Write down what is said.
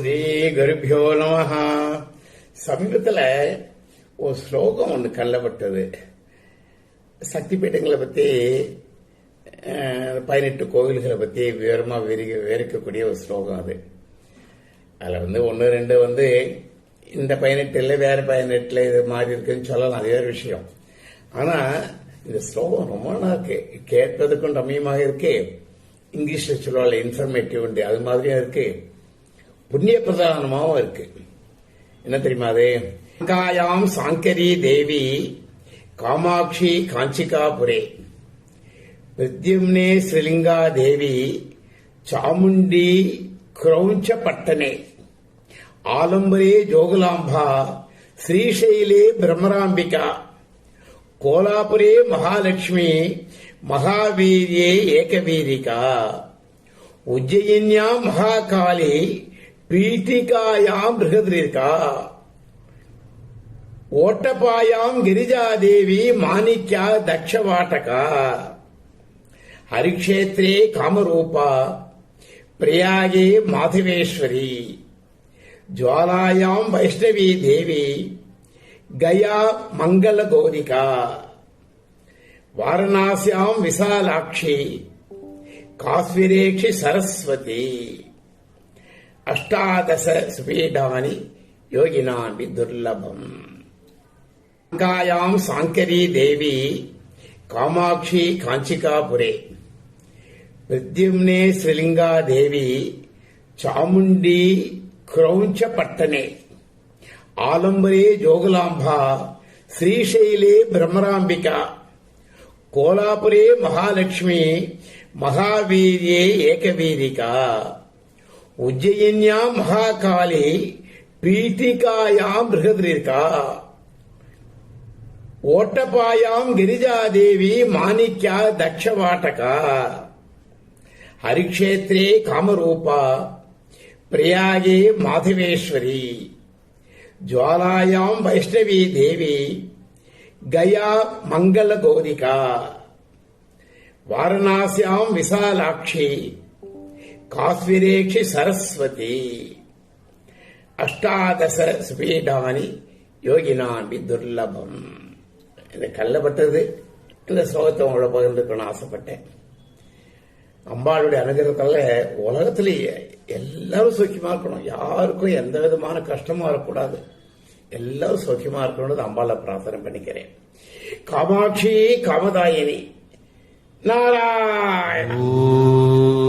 ஸ்ரீ குருபியோ நமஹ. சமீபத்தில் ஒரு ஸ்லோகம் ஒன்று கல்லப்பட்டது சக்தி பீட்டங்களை பற்றி பதினெட்டு கோவில்களை பற்றி விவரமாக விரிக்க விவரிக்கக்கூடிய ஒரு ஸ்லோகம் அது. அதில் வந்து ஒன்று ரெண்டு வந்து இந்த பதினெட்டில் வேறு பதினெட்டில் இது மாதிரி இருக்குன்னு சொல்லலாம். அது வேறு விஷயம். ஆனால் இந்த ஸ்லோகம் ரொம்ப நல்லா இருக்கு கேட்பதற்கும் ரம்மியமாக இருக்கு. இங்கிலீஷில் சொல்லுவாள் இன்ஃபர்மேட்டிவ் உண்டு. அது மாதிரியும் இருக்குது புண்ணிய பிரதானமாகவும் இருக்கு. என்ன தெரியுமா அது? காயாம் சாங்கரி தேவி காமாட்சி காஞ்சிகாபுரே. பிரத்யும்னே ஸ்ரீலிங்கா தேவி சாமுண்டி கிரௌஞ்ச பட்டனே ஆலம்பரே ஜோகுலாம்பா ஸ்ரீசைலே பிரம்மராம்பிகா. கோலாபுரே மகாலட்சுமி மகாவீரியே ஏகவீரிகா. உஜ்ஜயின்யா மகாகாளி ప్రీతికాయాం బృహద్రేక ఓటపాయాం గిరిజాదేవి మాణిక్య దక్షవాటక హరిక్షేత్రే కామరూప ప్రయాగే మాధవేశ్వరి జ్వాలాయాం వైష్ణవీ దేవి గయా మంగళ గౌరిక వారణాస్యాం విశాలాక్షి కాశ్వీరేక్షి సరస్వతి అష్టాదశ సుపీఠాని యోగినా దుర్లభం. లంకాయాం సాంకరీ దేవి కామాక్షి కాంచికాపురే. ప్రద్యుమ్నే శ్రీలింగాదేవి చాముండి క్రౌంచ పట్టణే ఆలంబరే జోగులాంభ శ్రీశైలే బ్రహ్మరాంబిక. కోలాపురే మహాలక్ష్మి మహావీర్యే ఏకవీరిక ఉజ్జయిన్యా మహాకాళి పీఠికాయా బృహద్రేకా ఓటపాయాం గిరిజాదేవి మాణిక్య దక్షవాటక. హరిక్షేత్రే కామరూప. ప్రయాగే మాధవేశ్వరి. జ్వాలాయాం వైష్ణవీ దేవి. గయా మంగళగౌరిక వారణాస్యాం విశాలాక్షి. కాశ్మీరేక్షి సరస్వతి అష్టాదశ సుపీఠాని யோகினான்பி துர்லபம் இது கல்லப்பட்டது இந்த ஸ்லோகத்தை உங்களோட பகிர்ந்துக்கணும்னு ஆசைப்பட்டேன் அம்பாளுடைய அனுகிரகத்தால உலகத்திலேயே எல்லாரும் சௌக்கியமா இருக்கணும் யாருக்கும் எந்த விதமான கஷ்டமும் வரக்கூடாது எல்லாரும் சௌக்கியமா இருக்கணும்னு அம்பாளை பிரார்த்தனை பண்ணிக்கிறேன் காமாட்சி காமதாயினி நாராயண ஓம்